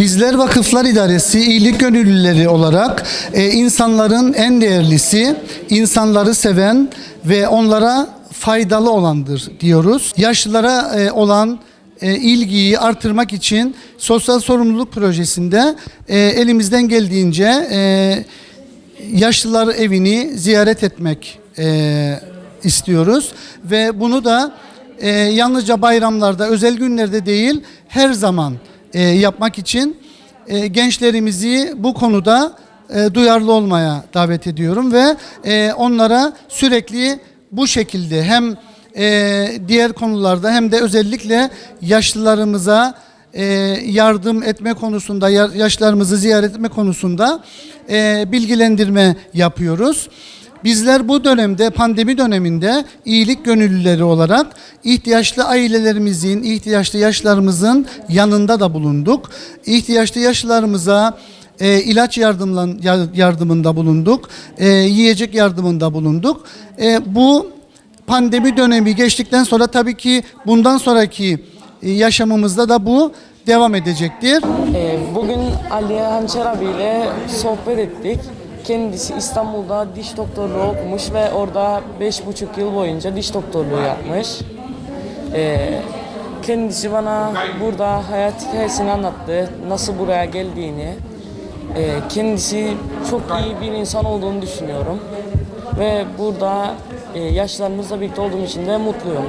Bizler Vakıflar İdaresi iyilik gönüllüleri olarak e, insanların en değerlisi, insanları seven ve onlara faydalı olandır diyoruz. Yaşlılara e, olan e, ilgiyi artırmak için sosyal sorumluluk projesinde e, elimizden geldiğince e, yaşlılar evini ziyaret etmek e, istiyoruz ve bunu da e, yalnızca bayramlarda, özel günlerde değil her zaman e, yapmak için e, gençlerimizi bu konuda e, duyarlı olmaya davet ediyorum ve e, onlara sürekli bu şekilde hem e, diğer konularda hem de özellikle yaşlılarımıza e, yardım etme konusunda, ya- yaşlarımızı ziyaret etme konusunda e, bilgilendirme yapıyoruz. Bizler bu dönemde, pandemi döneminde iyilik gönüllüleri olarak ihtiyaçlı ailelerimizin, ihtiyaçlı yaşlarımızın yanında da bulunduk. İhtiyaçlı yaşlarımıza e, ilaç yardımında bulunduk, e, yiyecek yardımında bulunduk. E, bu pandemi dönemi geçtikten sonra tabii ki bundan sonraki e, yaşamımızda da bu devam edecektir. Ee, Bugün Ali Hançer abiyle sohbet ettik. Kendisi İstanbul'da diş doktorluğu okumuş ve orada 5,5 yıl boyunca diş doktorluğu yapmış. Ee, Kendisi bana burada hayat hikayesini anlattı, nasıl buraya geldiğini. Ee, Kendisi çok iyi bir insan olduğunu düşünüyorum. Ve burada e, yaşlarımızla birlikte olduğum için de mutluyum.